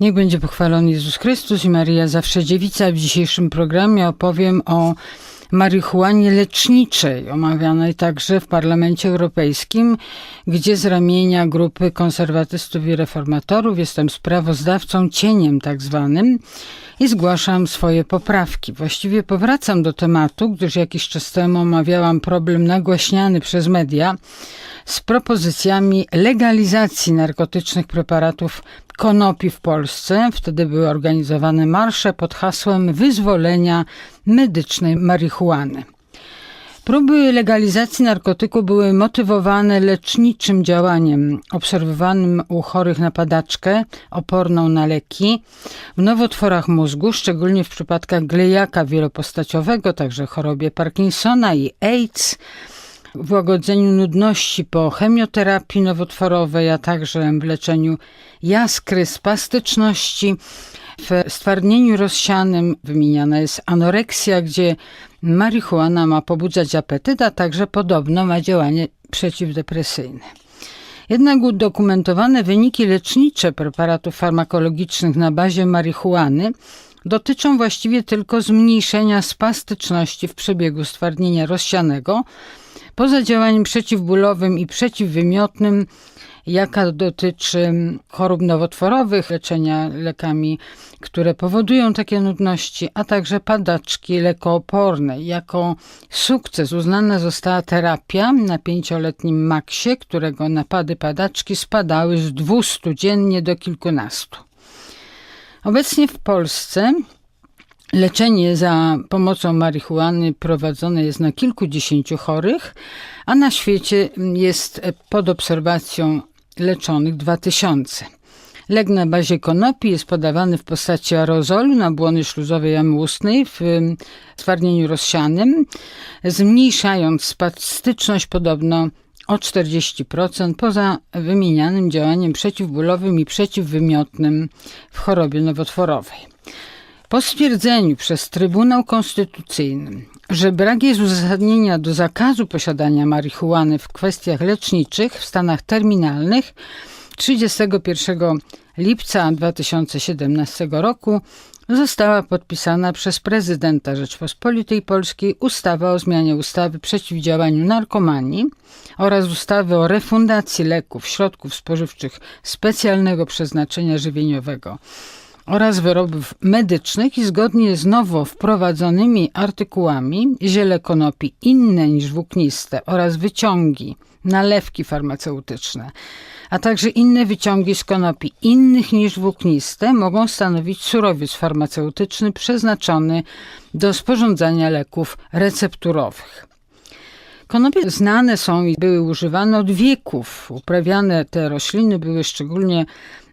Niech będzie pochwalony Jezus Chrystus i Maria Zawsze Dziewica. W dzisiejszym programie opowiem o marihuanie leczniczej, omawianej także w Parlamencie Europejskim, gdzie z ramienia grupy konserwatystów i reformatorów jestem sprawozdawcą cieniem tak zwanym i zgłaszam swoje poprawki. Właściwie powracam do tematu, gdyż jakiś czas temu omawiałam problem nagłaśniany przez media z propozycjami legalizacji narkotycznych preparatów konopi w Polsce. Wtedy były organizowane marsze pod hasłem wyzwolenia medycznej marihuany. Próby legalizacji narkotyku były motywowane leczniczym działaniem obserwowanym u chorych na padaczkę oporną na leki, w nowotworach mózgu, szczególnie w przypadkach glejaka wielopostaciowego, także chorobie Parkinsona i AIDS, w łagodzeniu nudności po chemioterapii nowotworowej, a także w leczeniu jaskry, spastyczności. W stwardnieniu rozsianym wymieniana jest anoreksja, gdzie marihuana ma pobudzać apetyt, a także podobno ma działanie przeciwdepresyjne. Jednak udokumentowane wyniki lecznicze preparatów farmakologicznych na bazie marihuany dotyczą właściwie tylko zmniejszenia spastyczności w przebiegu stwardnienia rozsianego, poza działaniem przeciwbólowym i przeciwwymiotnym, jaka dotyczy chorób nowotworowych, leczenia lekami, które powodują takie nudności, a także padaczki lekoopornej. Jako sukces uznana została terapia na pięcioletnim maksie, którego napady padaczki spadały z 200 dziennie do kilkunastu. Obecnie w Polsce Leczenie za pomocą marihuany prowadzone jest na kilkudziesięciu chorych, a na świecie jest pod obserwacją leczonych 2000. Lek na bazie konopi jest podawany w postaci aerozolu na błony śluzowej jamy ustnej w stwardnieniu rozsianym, zmniejszając spastyczność podobno o 40% poza wymienianym działaniem przeciwbólowym i przeciwwymiotnym w chorobie nowotworowej. Po stwierdzeniu przez Trybunał Konstytucyjny, że brak jest uzasadnienia do zakazu posiadania marihuany w kwestiach leczniczych w stanach terminalnych, 31 lipca 2017 roku została podpisana przez prezydenta Rzeczpospolitej Polskiej ustawa o zmianie ustawy przeciwdziałaniu narkomanii oraz ustawy o refundacji leków, środków spożywczych specjalnego przeznaczenia żywieniowego oraz wyrobów medycznych i zgodnie z nowo wprowadzonymi artykułami ziele konopi inne niż włókniste oraz wyciągi, nalewki farmaceutyczne, a także inne wyciągi z konopi innych niż włókniste mogą stanowić surowiec farmaceutyczny przeznaczony do sporządzania leków recepturowych. Konopie znane są i były używane od wieków. Uprawiane te rośliny były szczególnie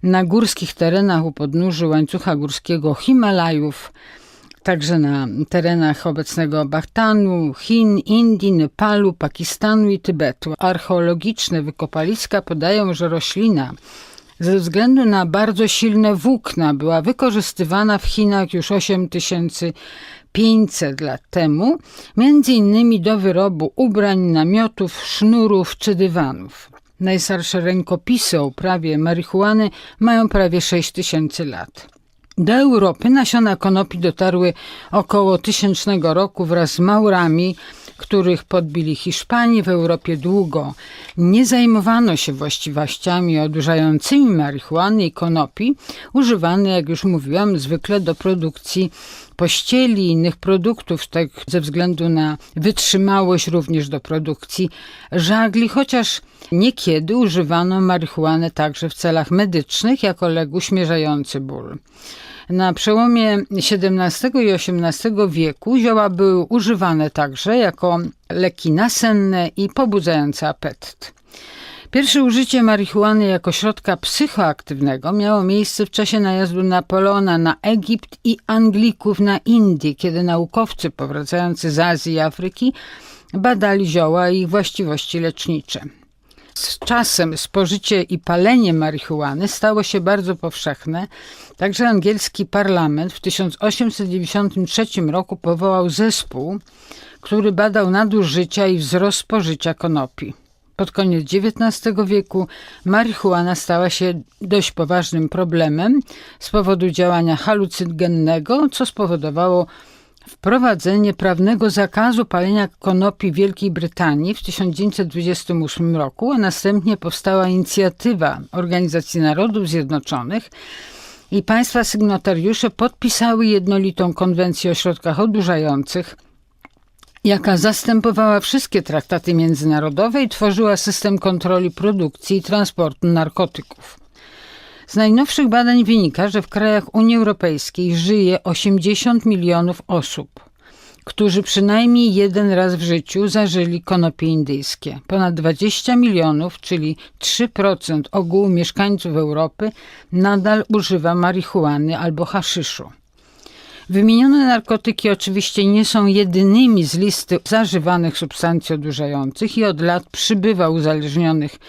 na górskich terenach u podnóży łańcucha górskiego Himalajów, także na terenach obecnego Bahtanu, Chin, Indii, Nepalu, Pakistanu i Tybetu. Archeologiczne wykopaliska podają, że roślina ze względu na bardzo silne włókna była wykorzystywana w Chinach już 8500 lat temu, między innymi do wyrobu ubrań, namiotów, sznurów czy dywanów. Najstarsze rękopisy o uprawie marihuany mają prawie 6000 lat. Do Europy nasiona konopi dotarły około tysięcznego roku wraz z Maurami, których podbili Hiszpanie w Europie długo. Nie zajmowano się właściwościami odurzającymi marihuany i konopi, używane, jak już mówiłam, zwykle do produkcji pościeli innych produktów, tak ze względu na wytrzymałość również do produkcji żagli, chociaż niekiedy używano marihuanę także w celach medycznych jako lek uśmierzający ból. Na przełomie XVII i XVIII wieku zioła były używane także jako leki nasenne i pobudzające apetyt. Pierwsze użycie marihuany jako środka psychoaktywnego miało miejsce w czasie najazdu Napoleona na Egipt i Anglików na Indię, kiedy naukowcy powracający z Azji i Afryki badali zioła i ich właściwości lecznicze. Z czasem spożycie i palenie marihuany stało się bardzo powszechne, także angielski parlament w 1893 roku powołał zespół, który badał nadużycia i wzrost spożycia konopi. Pod koniec XIX wieku marihuana stała się dość poważnym problemem z powodu działania halucygennego, co spowodowało wprowadzenie prawnego zakazu palenia konopi w Wielkiej Brytanii w 1928 roku, a następnie powstała inicjatywa Organizacji Narodów Zjednoczonych i państwa sygnatariusze podpisały jednolitą konwencję o środkach odurzających, jaka zastępowała wszystkie traktaty międzynarodowe i tworzyła system kontroli produkcji i transportu narkotyków. Z najnowszych badań wynika, że w krajach Unii Europejskiej żyje 80 milionów osób, którzy przynajmniej jeden raz w życiu zażyli konopie indyjskie. Ponad 20 milionów, czyli 3% ogółu mieszkańców Europy, nadal używa marihuany albo haszyszu. Wymienione narkotyki oczywiście nie są jedynymi z listy zażywanych substancji odurzających i od lat przybywa uzależnionych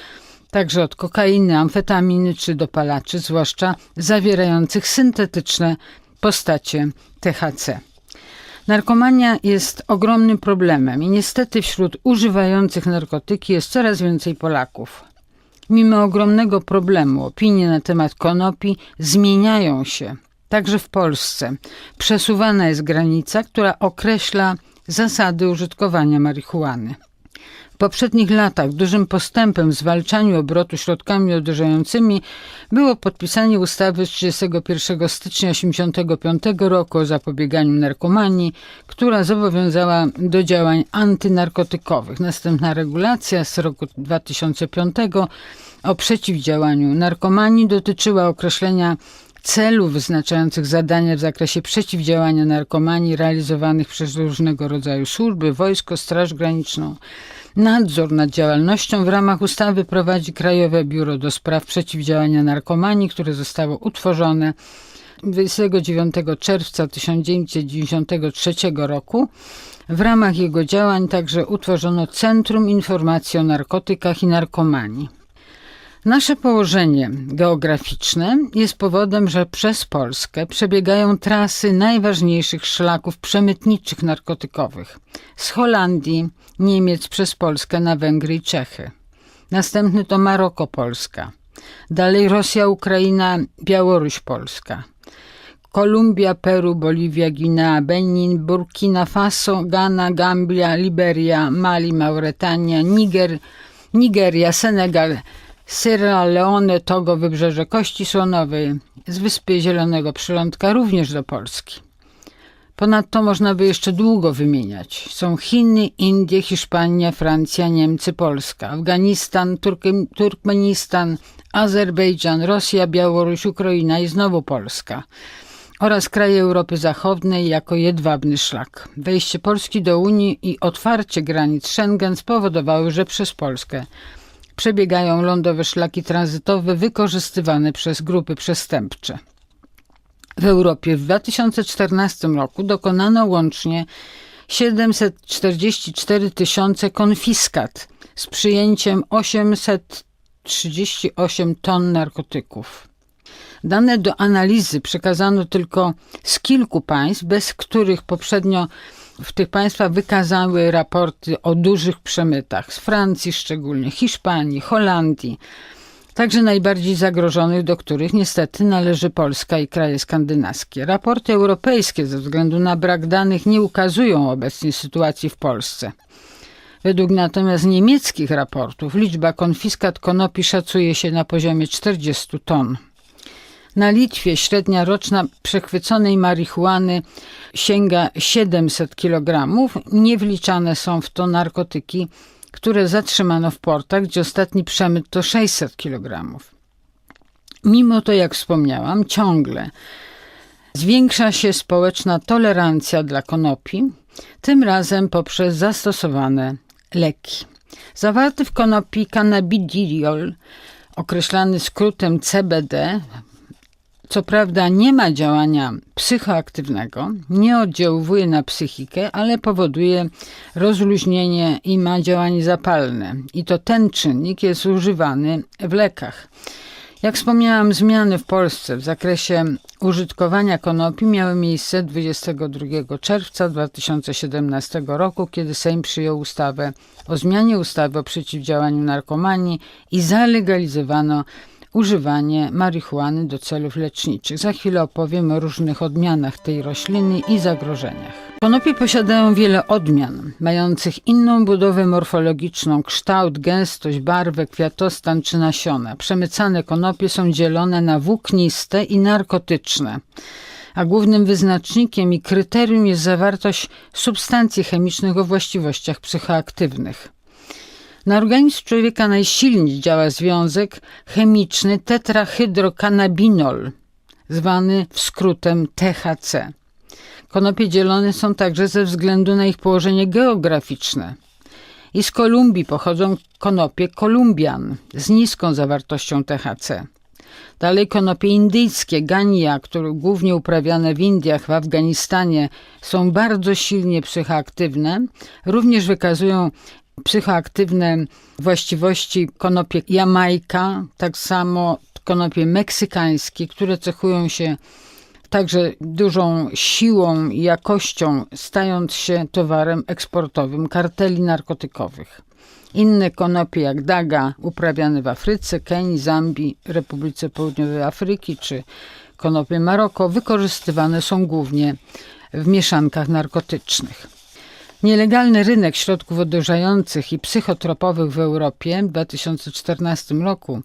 także od kokainy, amfetaminy czy dopalaczy, zwłaszcza zawierających syntetyczne postacie THC. Narkomania jest ogromnym problemem i niestety wśród używających narkotyki jest coraz więcej Polaków. Mimo ogromnego problemu opinie na temat konopi zmieniają się. Także w Polsce przesuwana jest granica, która określa zasady użytkowania marihuany poprzednich latach dużym postępem w zwalczaniu obrotu środkami odurzającymi było podpisanie ustawy z 31 stycznia 1985 roku o zapobieganiu narkomanii, która zobowiązała do działań antynarkotykowych. Następna regulacja z roku 2005 o przeciwdziałaniu narkomanii dotyczyła określenia celów wyznaczających zadania w zakresie przeciwdziałania narkomanii realizowanych przez różnego rodzaju służby, wojsko, Straż Graniczną. Nadzór nad działalnością w ramach ustawy prowadzi Krajowe Biuro do Spraw Przeciwdziałania Narkomanii, które zostało utworzone 29 czerwca 1993 roku. W ramach jego działań także utworzono Centrum Informacji o Narkotykach i Narkomanii. Nasze położenie geograficzne jest powodem, że przez Polskę przebiegają trasy najważniejszych szlaków przemytniczych narkotykowych z Holandii, Niemiec przez Polskę na Węgry i Czechy. Następny to Maroko Polska. Dalej Rosja, Ukraina, Białoruś Polska. Kolumbia, Peru, Boliwia, Guinea, Benin, Burkina Faso, Ghana, Gambia, Liberia, Mali, Mauretania, Niger, Nigeria, Senegal, Sierra Leone, Togo, Wybrzeże Kości Słonowej, z Wyspy Zielonego Przylądka również do Polski. Ponadto można by jeszcze długo wymieniać. Są Chiny, Indie, Hiszpania, Francja, Niemcy, Polska, Afganistan, Turkmenistan, Azerbejdżan, Rosja, Białoruś, Ukraina i znowu Polska oraz kraje Europy Zachodniej jako jedwabny szlak. Wejście Polski do Unii i otwarcie granic Schengen spowodowały, że przez Polskę przebiegają lądowe szlaki tranzytowe wykorzystywane przez grupy przestępcze. W Europie w 2014 roku dokonano łącznie 744 tysiące konfiskat z przyjęciem 838 ton narkotyków. Dane do analizy przekazano tylko z kilku państw, bez których poprzednio w tych państwach wykazały raporty o dużych przemytach z Francji szczególnie, Hiszpanii, Holandii, także najbardziej zagrożonych, do których niestety należy Polska i kraje skandynawskie. Raporty europejskie ze względu na brak danych nie ukazują obecnej sytuacji w Polsce. Według natomiast niemieckich raportów liczba konfiskat konopi szacuje się na poziomie 40 ton. Na Litwie średnia roczna przechwyconej marihuany sięga 700 kg. Nie wliczane są w to narkotyki, które zatrzymano w portach, gdzie ostatni przemyt to 600 kg. Mimo to, jak wspomniałam, ciągle zwiększa się społeczna tolerancja dla konopi, tym razem poprzez zastosowane leki. Zawarty w konopi cannabidiol, określany skrótem CBD, co prawda nie ma działania psychoaktywnego, nie oddziałuje na psychikę, ale powoduje rozluźnienie i ma działanie zapalne. I to ten czynnik jest używany w lekach. Jak wspomniałam, zmiany w Polsce w zakresie użytkowania konopi miały miejsce 22 czerwca 2017 roku, kiedy Sejm przyjął ustawę o zmianie ustawy o przeciwdziałaniu narkomanii i zalegalizowano używanie marihuany do celów leczniczych. Za chwilę opowiem o różnych odmianach tej rośliny i zagrożeniach. Konopie posiadają wiele odmian, mających inną budowę morfologiczną, kształt, gęstość, barwę, kwiatostan czy nasiona. Przemycane konopie są dzielone na włókniste i narkotyczne a głównym wyznacznikiem i kryterium jest zawartość substancji chemicznych o właściwościach psychoaktywnych. Na organizm człowieka najsilniej działa związek chemiczny tetrahydrokanabinol, zwany w skrótem THC. Konopie dzielone są także ze względu na ich położenie geograficzne. I z Kolumbii pochodzą konopie kolumbian z niską zawartością THC. Dalej konopie indyjskie, gania, które głównie uprawiane w Indiach, w Afganistanie, są bardzo silnie psychoaktywne. Również wykazują psychoaktywne właściwości konopie Jamajka, tak samo konopie meksykańskie, które cechują się także dużą siłą i jakością, stając się towarem eksportowym karteli narkotykowych. Inne konopie jak daga uprawiane w Afryce, Kenii, Zambii, Republice Południowej Afryki czy konopie Maroko wykorzystywane są głównie w mieszankach narkotycznych. Nielegalny rynek środków odurzających i psychotropowych w Europie w 2014 roku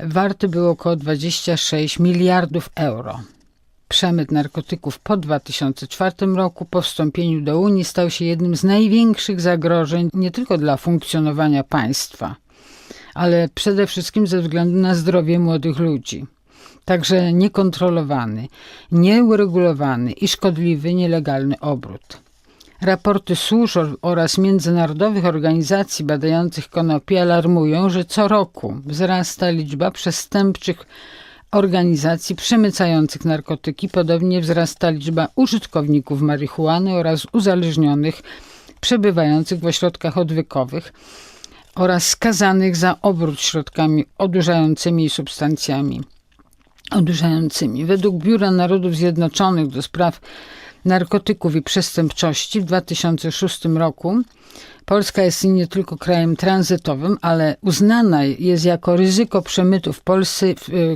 warty był około 26 miliardów euro. Przemyt narkotyków po 2004 roku, po wstąpieniu do Unii, stał się jednym z największych zagrożeń nie tylko dla funkcjonowania państwa, ale przede wszystkim ze względu na zdrowie młodych ludzi. Także niekontrolowany, nieuregulowany i szkodliwy nielegalny obrót. Raporty służb oraz międzynarodowych organizacji badających konopie alarmują, że co roku wzrasta liczba przestępczych organizacji przemycających narkotyki. Podobnie wzrasta liczba użytkowników marihuany oraz uzależnionych przebywających w ośrodkach odwykowych oraz skazanych za obrót środkami odurzającymi i substancjami odurzającymi. Według Biura Narodów Zjednoczonych do spraw narkotyków i przestępczości w 2006 roku Polska jest nie tylko krajem tranzytowym, ale uznana jest jako ryzyko przemytu w Polsce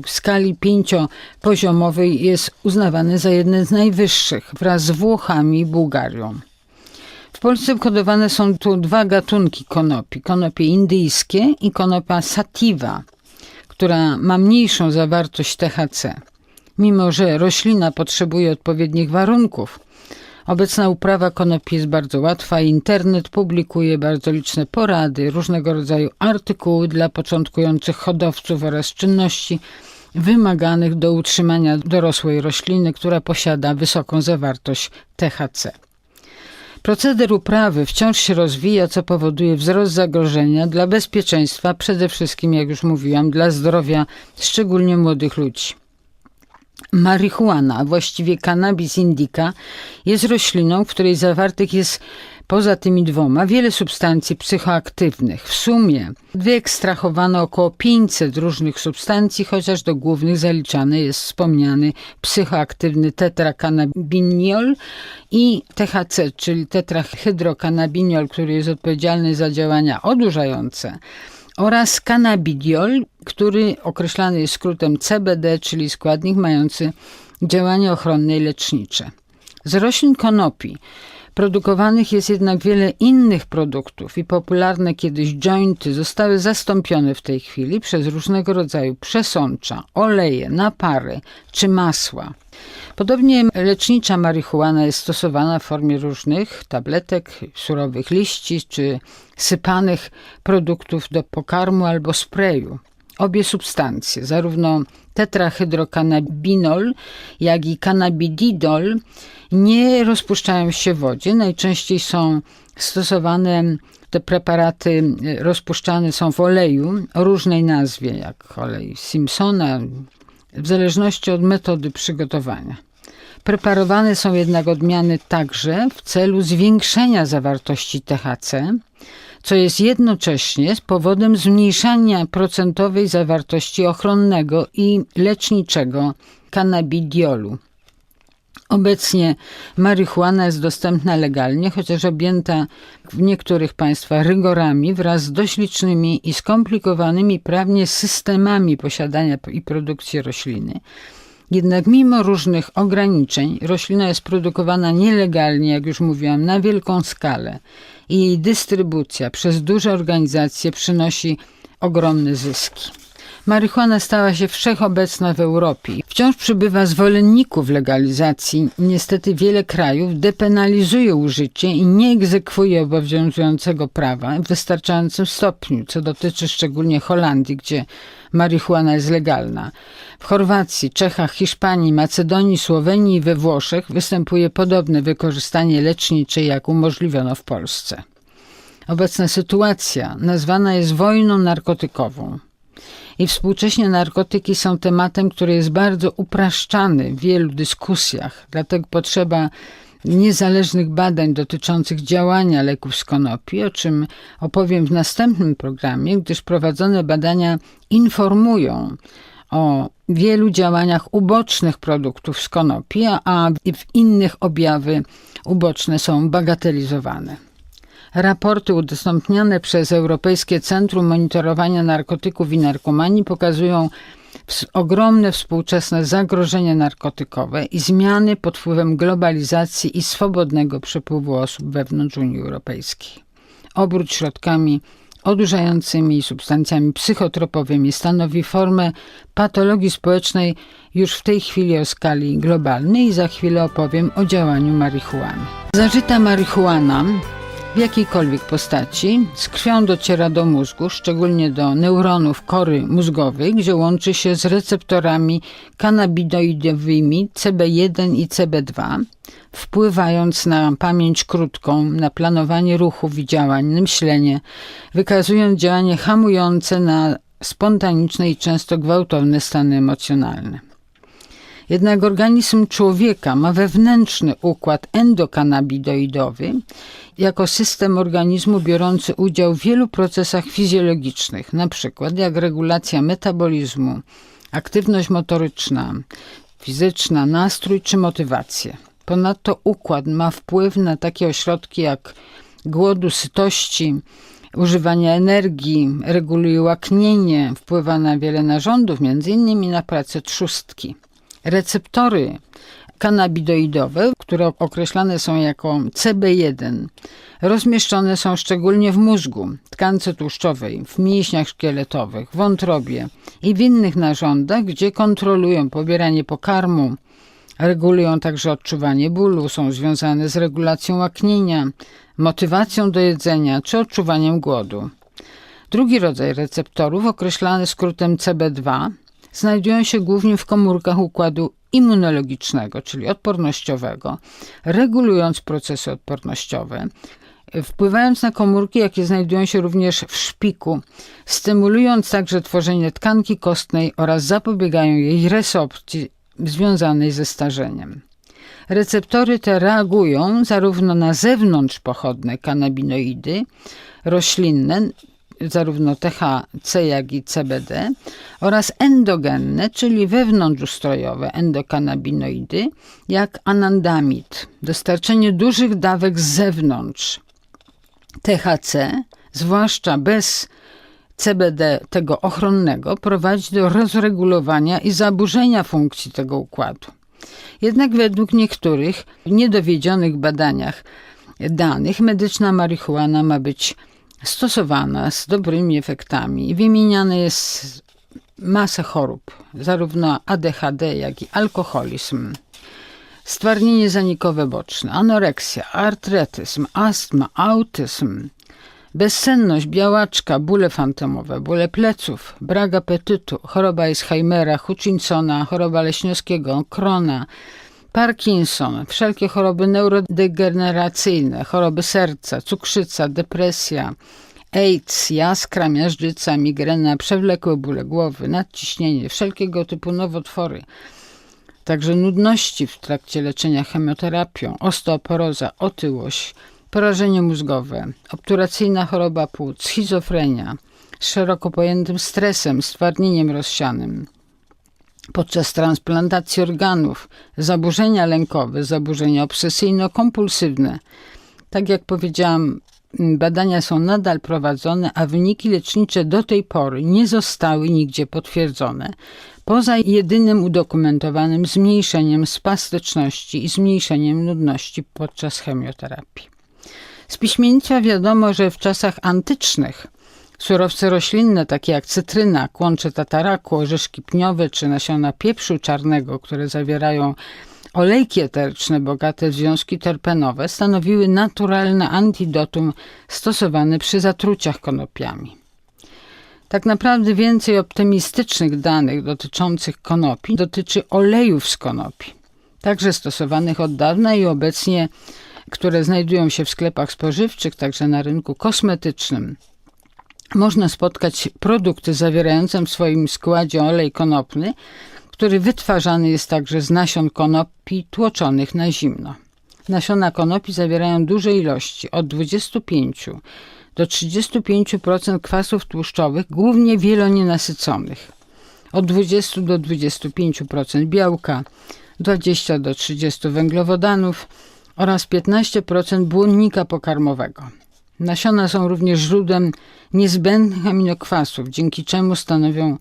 w skali pięciopoziomowej jest uznawany za jeden z najwyższych wraz z Włochami i Bułgarią. W Polsce wkodowane są tu dwa gatunki konopi. Konopie indyjskie i konopia sativa, która ma mniejszą zawartość THC. Mimo, że roślina potrzebuje odpowiednich warunków, obecna uprawa konopi jest bardzo łatwa. Internet publikuje bardzo liczne porady, różnego rodzaju artykuły dla początkujących hodowców oraz czynności wymaganych do utrzymania dorosłej rośliny, która posiada wysoką zawartość THC. Proceder uprawy wciąż się rozwija, co powoduje wzrost zagrożenia dla bezpieczeństwa, przede wszystkim, jak już mówiłam, dla zdrowia szczególnie młodych ludzi. Marihuana, właściwie cannabis indica, jest rośliną, w której zawartych jest poza tymi dwoma wiele substancji psychoaktywnych. W sumie wyekstrahowano około 500 różnych substancji, chociaż do głównych zaliczany jest wspomniany psychoaktywny tetrakannabiniol i THC, czyli tetrahydrokannabiniol, który jest odpowiedzialny za działania odurzające oraz cannabidiol, który określany jest skrótem CBD, czyli składnik mający działanie ochronne i lecznicze. Z roślin konopi produkowanych jest jednak wiele innych produktów i popularne kiedyś jointy zostały zastąpione w tej chwili przez różnego rodzaju przesącza, oleje, napary czy masła. Podobnie lecznicza marihuana jest stosowana w formie różnych tabletek, surowych liści czy sypanych produktów do pokarmu albo sprayu. Obie substancje, zarówno tetrahydrokannabinol, jak i cannabididol, nie rozpuszczają się w wodzie. Najczęściej są stosowane te preparaty rozpuszczane są w oleju o różnej nazwie, jak olej Simpsona, w zależności od metody przygotowania. Preparowane są jednak odmiany także w celu zwiększenia zawartości THC, co jest jednocześnie powodem zmniejszania procentowej zawartości ochronnego i leczniczego kannabidiolu. Obecnie marihuana jest dostępna legalnie, chociaż objęta w niektórych państwach rygorami wraz z dość licznymi i skomplikowanymi prawnie systemami posiadania i produkcji rośliny. Jednak mimo różnych ograniczeń roślina jest produkowana nielegalnie, jak już mówiłam, na wielką skalę i jej dystrybucja przez duże organizacje przynosi ogromne zyski. Marihuana stała się wszechobecna w Europie. Wciąż przybywa zwolenników legalizacji. Niestety wiele krajów depenalizuje użycie i nie egzekwuje obowiązującego prawa w wystarczającym stopniu, co dotyczy szczególnie Holandii, gdzie marihuana jest legalna. W Chorwacji, Czechach, Hiszpanii, Macedonii, Słowenii i we Włoszech występuje podobne wykorzystanie lecznicze, jak umożliwiono w Polsce. Obecna sytuacja nazwana jest wojną narkotykową. I współcześnie narkotyki są tematem, który jest bardzo upraszczany w wielu dyskusjach, dlatego potrzeba niezależnych badań dotyczących działania leków z konopi, o czym opowiem w następnym programie, gdyż prowadzone badania informują o wielu działaniach ubocznych produktów z konopi, a w innych objawy uboczne są bagatelizowane. Raporty udostępniane przez Europejskie Centrum Monitorowania Narkotyków i Narkomanii pokazują ogromne współczesne zagrożenie narkotykowe i zmiany pod wpływem globalizacji i swobodnego przepływu osób wewnątrz Unii Europejskiej. Obrót środkami odurzającymi i substancjami psychotropowymi stanowi formę patologii społecznej już w tej chwili o skali globalnej i za chwilę opowiem o działaniu marihuany. Zażyta marihuana w jakiejkolwiek postaci z krwią dociera do mózgu, szczególnie do neuronów kory mózgowej, gdzie łączy się z receptorami kanabinoidowymi CB1 i CB2, wpływając na pamięć krótką, na planowanie ruchów i działań, myślenie, wykazując działanie hamujące na spontaniczne i często gwałtowne stany emocjonalne. Jednak organizm człowieka ma wewnętrzny układ endokanabidoidowy jako system organizmu biorący udział w wielu procesach fizjologicznych, przykład jak regulacja metabolizmu, aktywność motoryczna, fizyczna, nastrój czy motywację. Ponadto układ ma wpływ na takie ośrodki jak głodu, sytości, używania energii, reguluje łaknienie, wpływa na wiele narządów, między innymi na pracę trzustki. Receptory kanabidoidowe, które określane są jako CB1, rozmieszczone są szczególnie w mózgu, tkance tłuszczowej, w mięśniach szkieletowych, wątrobie i w innych narządach, gdzie kontrolują pobieranie pokarmu, regulują także odczuwanie bólu, są związane z regulacją łaknienia, motywacją do jedzenia czy odczuwaniem głodu. Drugi rodzaj receptorów, określany skrótem CB2, znajdują się głównie w komórkach układu immunologicznego, czyli odpornościowego, regulując procesy odpornościowe, wpływając na komórki, jakie znajdują się również w szpiku, stymulując także tworzenie tkanki kostnej oraz zapobiegają jej resorpcji związanej ze starzeniem. Receptory te reagują zarówno na zewnątrz pochodne kanabinoidy roślinne, zarówno THC, jak i CBD oraz endogenne, czyli wewnątrzustrojowe endokanabinoidy, jak anandamid. Dostarczenie dużych dawek z zewnątrz THC, zwłaszcza bez CBD tego ochronnego, prowadzi do rozregulowania i zaburzenia funkcji tego układu. Jednak według niektórych niedowiedzionych badaniach danych medyczna marihuana ma być stosowana z dobrymi efektami. Wymieniane jest masę chorób, zarówno ADHD, jak i alkoholizm, stwardnienie zanikowe boczne, anoreksja, artretyzm, astma, autyzm, bezsenność, białaczka, bóle fantomowe, bóle pleców, brak apetytu, choroba Alzheimera, Hutchinsona, choroba leśniowskiego, Krona, Parkinson, wszelkie choroby neurodegeneracyjne, choroby serca, cukrzyca, depresja, AIDS, jaskra, miażdżyca, migrena, przewlekłe bóle głowy, nadciśnienie, wszelkiego typu nowotwory, także nudności w trakcie leczenia chemioterapią, osteoporoza, otyłość, porażenie mózgowe, obturacyjna choroba płuc, schizofrenia, z szeroko pojętym stresem, stwardnieniem rozsianym. Podczas transplantacji organów, zaburzenia lękowe, zaburzenia obsesyjno-kompulsywne. Tak jak powiedziałam, badania są nadal prowadzone, a wyniki lecznicze do tej pory nie zostały nigdzie potwierdzone, poza jedynym udokumentowanym zmniejszeniem spastyczności i zmniejszeniem nudności podczas chemioterapii. Z piśmienica wiadomo, że w czasach antycznych surowce roślinne, takie jak cytryna, kłącze tataraku, orzeszki pniowe czy nasiona pieprzu czarnego, które zawierają olejki eteryczne bogate w związki terpenowe, stanowiły naturalne antidotum stosowane przy zatruciach konopiami. Tak naprawdę więcej optymistycznych danych dotyczących konopi dotyczy olejów z konopi, także stosowanych od dawna i obecnie które znajdują się w sklepach spożywczych, także na rynku kosmetycznym. Można spotkać produkty zawierające w swoim składzie olej konopny, który wytwarzany jest także z nasion konopi tłoczonych na zimno. Nasiona konopi zawierają duże ilości od 25 do 35% kwasów tłuszczowych, głównie wielonienasyconych, od 20 do 25% białka, 20 do 30 węglowodanów, oraz 15% błonnika pokarmowego. Nasiona są również źródłem niezbędnych aminokwasów, dzięki czemu stanowią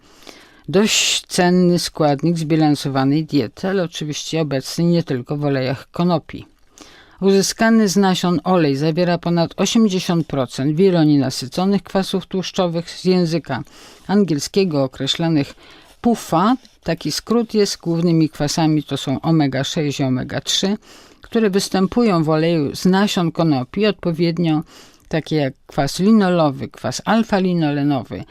dość cenny składnik zbilansowanej diety, ale oczywiście obecny nie tylko w olejach konopi. Uzyskany z nasion olej zawiera ponad 80% wielonienasyconych kwasów tłuszczowych z języka angielskiego określanych PUFA. Taki skrót jest. Głównymi kwasami to są omega-6 i omega-3 które występują w oleju z nasion konopi, odpowiednio takie jak kwas linolowy, kwas alfa-linolenowy.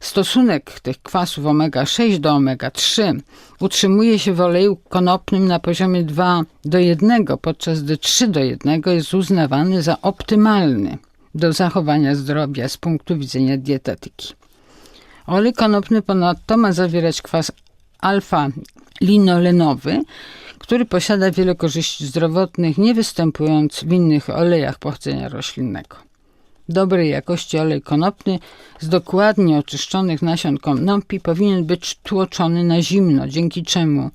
Stosunek tych kwasów omega-6 do omega-3 utrzymuje się w oleju konopnym na poziomie 2 do 1, podczas gdy 3 do 1 jest uznawany za optymalny do zachowania zdrowia z punktu widzenia dietetyki. Olej konopny ponadto ma zawierać kwas alfa-linolenowy, który posiada wiele korzyści zdrowotnych, nie występując w innych olejach pochodzenia roślinnego. Dobrej jakości olej konopny z dokładnie oczyszczonych nasion konopi powinien być tłoczony na zimno, dzięki czemu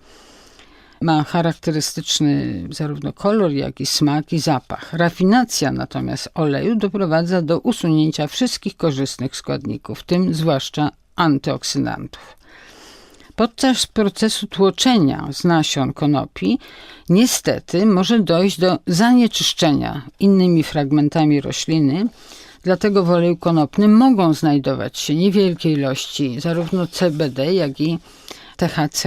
ma charakterystyczny zarówno kolor, jak i smak i zapach. Rafinacja natomiast oleju doprowadza do usunięcia wszystkich korzystnych składników, w tym zwłaszcza antyoksydantów. Podczas procesu tłoczenia z nasion konopi niestety może dojść do zanieczyszczenia innymi fragmentami rośliny, dlatego w oleju konopnym mogą znajdować się niewielkie ilości zarówno CBD, jak i THC.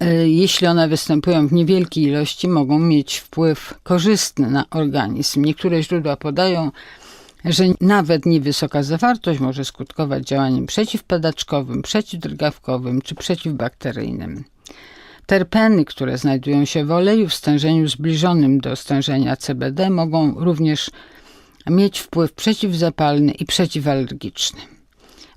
E, jeśli one występują w niewielkiej ilości, mogą mieć wpływ korzystny na organizm. Niektóre źródła podają, że nawet niewysoka zawartość może skutkować działaniem przeciwpadaczkowym, przeciwdrgawkowym czy przeciwbakteryjnym. Terpeny, które znajdują się w oleju w stężeniu zbliżonym do stężenia CBD, mogą również mieć wpływ przeciwzapalny i przeciwalergiczny.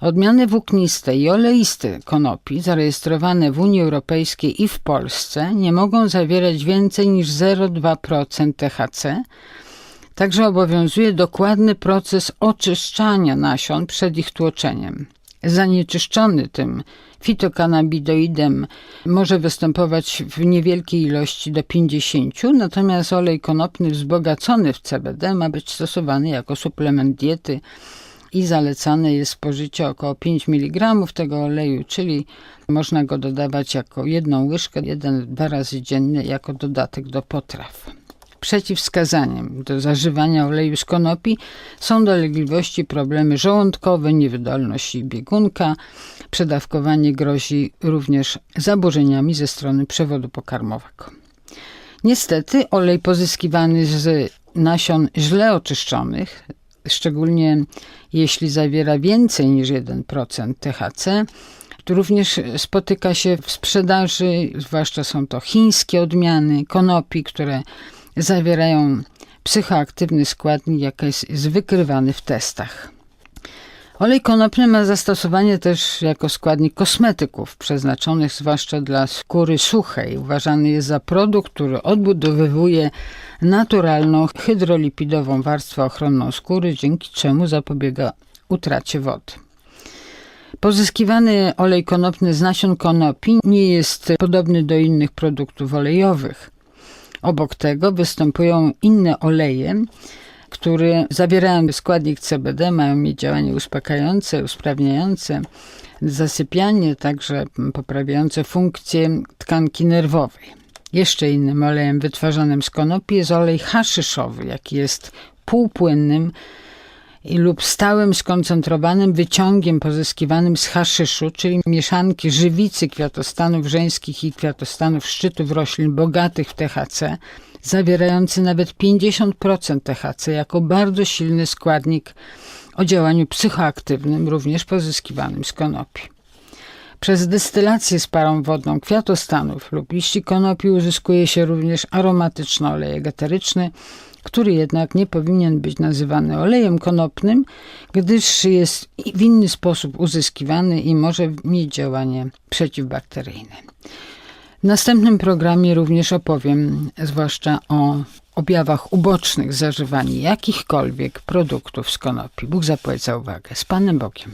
Odmiany włókniste i oleiste konopi zarejestrowane w Unii Europejskiej i w Polsce nie mogą zawierać więcej niż 0,2% THC, Także obowiązuje dokładny proces oczyszczania nasion przed ich tłoczeniem. Zanieczyszczony tym fitokanabidoidem może występować w niewielkiej ilości do 50, natomiast olej konopny wzbogacony w CBD ma być stosowany jako suplement diety i zalecane jest spożycie około 5 mg tego oleju, czyli można go dodawać jako jedną łyżkę, jeden, dwa razy dziennie jako dodatek do potraw. Przeciwwskazaniem do zażywania oleju z konopi są dolegliwości, problemy żołądkowe, niewydolność biegunka. Przedawkowanie grozi również zaburzeniami ze strony przewodu pokarmowego. Niestety olej pozyskiwany z nasion źle oczyszczonych, szczególnie jeśli zawiera więcej niż 1% THC, również spotyka się w sprzedaży, zwłaszcza są to chińskie odmiany konopi, które zawierają psychoaktywny składnik, jaki jest, wykrywany w testach. Olej konopny ma zastosowanie też jako składnik kosmetyków, przeznaczonych zwłaszcza dla skóry suchej. Uważany jest za produkt, który odbudowywuje naturalną, hydrolipidową warstwę ochronną skóry, dzięki czemu zapobiega utracie wody. Pozyskiwany olej konopny z nasion konopi nie jest podobny do innych produktów olejowych. Obok tego występują inne oleje, które zawierają składnik CBD, mają mieć działanie uspokajające, usprawniające zasypianie, także poprawiające funkcję tkanki nerwowej. Jeszcze innym olejem wytwarzanym z konopi jest olej haszyszowy, jaki jest półpłynnym lub stałym skoncentrowanym wyciągiem pozyskiwanym z haszyszu, czyli mieszanki żywicy kwiatostanów żeńskich i kwiatostanów szczytów roślin bogatych w THC, zawierający nawet 50% THC jako bardzo silny składnik o działaniu psychoaktywnym, również pozyskiwanym z konopi. Przez destylację z parą wodną kwiatostanów lub liści konopi uzyskuje się również aromatyczny olej eteryczny, który jednak nie powinien być nazywany olejem konopnym, gdyż jest w inny sposób uzyskiwany i może mieć działanie przeciwbakteryjne. W następnym programie również opowiem zwłaszcza o objawach ubocznych zażywania jakichkolwiek produktów z konopi. Bóg zapłać za uwagę. Z Panem Bogiem.